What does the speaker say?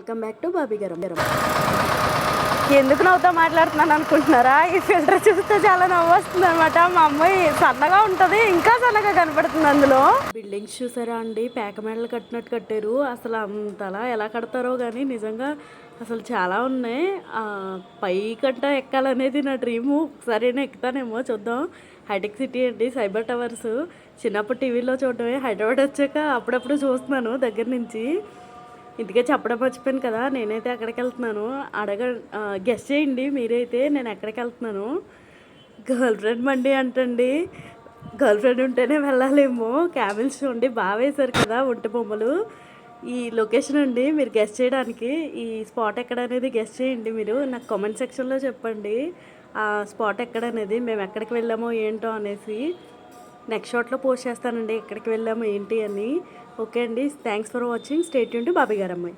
Welcome back to Bobby గారం గారం. ఎందుకు నవ్వుతో మాట్లాడుతున్నాను అనుకుంటున్నారా? ఈ ఫిల్టర్ చూస్తే చాలా నవ్వు వస్తుంది అనమాట మా అమ్మాయి సన్నగా ఉంటుంది ఇంకా సన్నగా కనపడుతుంది అందులో. బిల్డింగ్స్ చూసారా అండి? పేక మెడలు కట్టినట్టు కట్టారు. అసలు అంతలా ఎలా కడతారో కానీ నిజంగా అసలు చాలా ఉన్నాయి. ఆ, పై కంట ఎక్కాలనేది నా డ్రీము. ఒకసారి నేను ఎక్కుతానేమో చూద్దాం. హైటెక్ సిటీ అండి సైబర్ టవర్స్. చిన్నప్పుడు టీవీలో చూడటమే. హైదరాబాద్ వచ్చాక అప్పుడప్పుడు చూస్తున్నాను దగ్గర నుంచి. ఇందుకే చెప్పడం మర్చిపోయాను కదా నేనైతే ఎక్కడికి వెళ్తున్నాను? అడగ గెస్ట్ చేయండి మీరైతే నేను ఎక్కడికి వెళ్తున్నాను? గర్ల్ ఫ్రెండ్ మండి అంటండి. గర్ల్ ఫ్రెండ్ ఉంటేనే వెళ్ళాలేమో. క్యామిల్స్ చూడండి బాగా వేశారు కదా ఒంటి బొమ్మలు. ఈ లొకేషన్ అండి మీరు గెస్ట్ చేయడానికి. ఈ స్పాట్ ఎక్కడ అనేది గెస్ట్ చేయండి మీరు. నాకు కామెంట్ సెక్షన్లో చెప్పండి. ఆ స్పాట్ ఎక్కడ అనేది మేము ఎక్కడికి వెళ్ళామో ఏంటో అనేసి. నెక్స్ట్ షాట్లో పోస్ట్ చేస్తానండి. ఎక్కడికి వెళ్ళాము ఏంటి అని. ఓకే అండి. థ్యాంక్స్ ఫర్ వాచింగ్ స్టేట్ యూన్ బాబీ గారు అమ్మాయి